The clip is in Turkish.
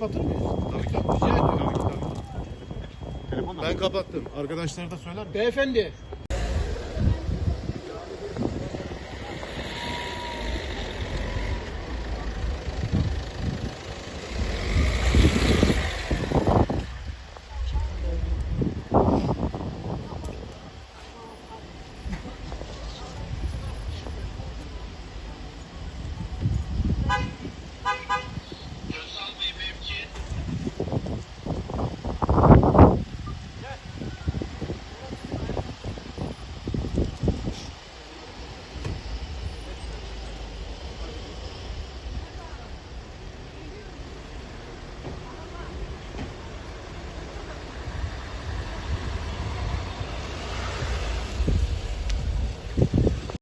kapatır mıyız? Tabii ki. Rica ediyorum. Tabii ki, tabii Telefonla Ben kapattım. Arkadaşlara da söyler misin? Beyefendi